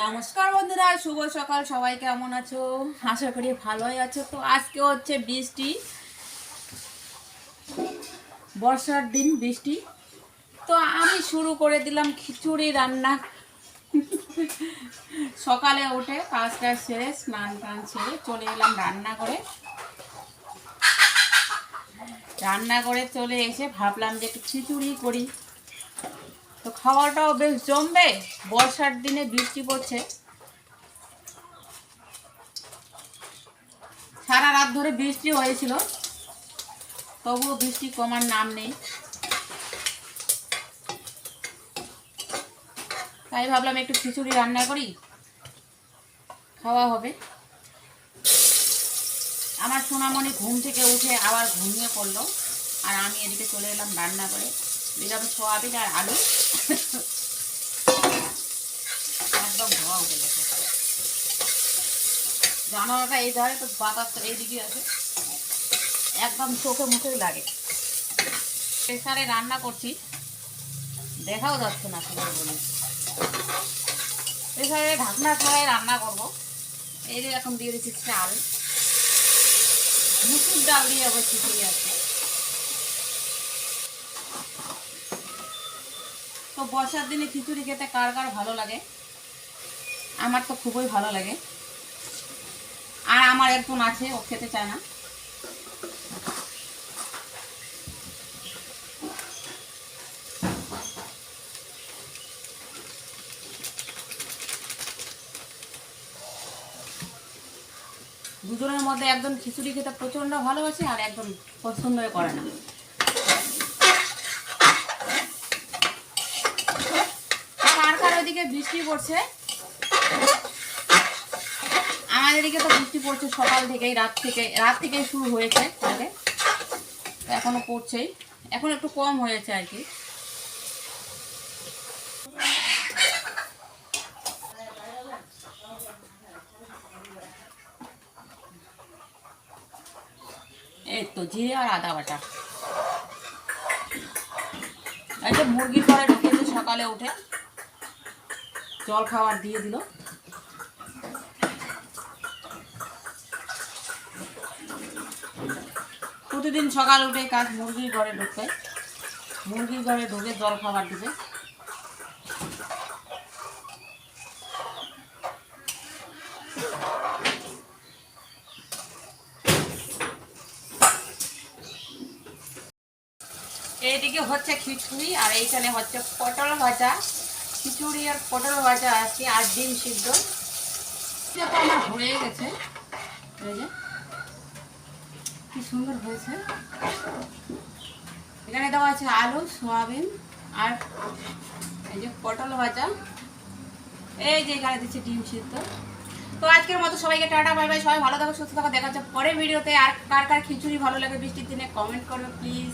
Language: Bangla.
নমস্কার বন্ধুরা, শুভ সকাল, সবাই কেমন আছো? আশা করি ভালোই আছো। তো আজকে হচ্ছে বৃষ্টি। বর্ষার দিন বৃষ্টি। তো আমি শুরু করে দিলাম খিচুড়ি রান্না। সকালে উঠে কাজ টাজ সেরে, স্নান টান সেরে চলে এলাম রান্না করে রান্না করে চলে এসে ভাবলাম যে একটু খিচুড়ি করি। তো খাওয়াটাও বেশ জমবে, বর্ষার দিনে বৃষ্টি পড়ছে। সারা রাত ধরে বৃষ্টি হয়েছিল, তবুও বৃষ্টি কমার নাম নেই। তাই ভাবলাম একটু খিচুড়ি রান্না করি, খাওয়া হবে। আমার সোনামণি ঘুম থেকে উঠে আবার ঘুমিয়ে পড়ল, আর আমি এদিকে চলে এলাম রান্না করে দিলাম সোয়াবিন আর আলু। একদম ধোয়া উঠে গেছে। জানালাটা এই ধারে তো বাতাসটা এইদিকে আছে। একদম চোখে মুখেই লাগে। প্রেসারে রান্না করছি। দেখাও যাচ্ছে না তোমার বলে প্রেসারে ঢাকনা ছাড়াই রান্না করব। এই যে এখন দিয়ে দিচ্ছি চাল। মুসুর ডাল দিয়ে আবার খিচুড়ি আছে। তো বর্ষার দিনে খিচুড়ি খেতে কার কার ভালো লাগে? আমার তো খুবই ভালো লাগে। আর আমার একজন আছে, ও খেতে চায় না। দুজনের মধ্যে একজন খিচুড়ি খেতে প্রচণ্ড ভালোবাসে আর একজন পছন্দই করে না কার কার ওইদিকে বৃষ্টি পড়ছে। আমাদের এদিকে তো বৃষ্টি পড়ছে সকাল থেকেই, রাত থেকে, রাত থেকেই শুরু হয়েছে কালকে তো এখনও পড়ছেই। এখন একটু কম হয়েছে আর কি। এই তো জিরে আর আদা বাটা। এই যে মুরগির ঘরে ঢুকেছে সকালে উঠে। জল খাবার দিয়ে দিল। প্রতিদিন সকাল উঠে কাজ মুরগির ঘরে ঢুকবে। মুরগির ঘরে ঢুকে জল খাবার দিবে। এইদিকে হচ্ছে খিচুড়ি আর এইখানে হচ্ছে পটল ভাজা। খিচুড়ি আর পটল ভাজা আছে আর ডিম সিদ্ধ। তো আমার হয়ে গেছে। কি সুন্দর হয়েছে। এখানে দেওয়া আছে আলু, সয়াবিন আর এই যে পটল ভাজা। এই যে এখানে দিচ্ছে ডিম সিদ্ধ। তো আজকের মতো সবাইকে টাটা, বাই বাই। সবাই ভালো থাকো, সুস্থ থাকো। দেখা যাচ্ছে পরের ভিডিওতে। আর কার কার খিচুড়ি ভালো লাগে বৃষ্টির দিনে কমেন্ট করবে প্লিজ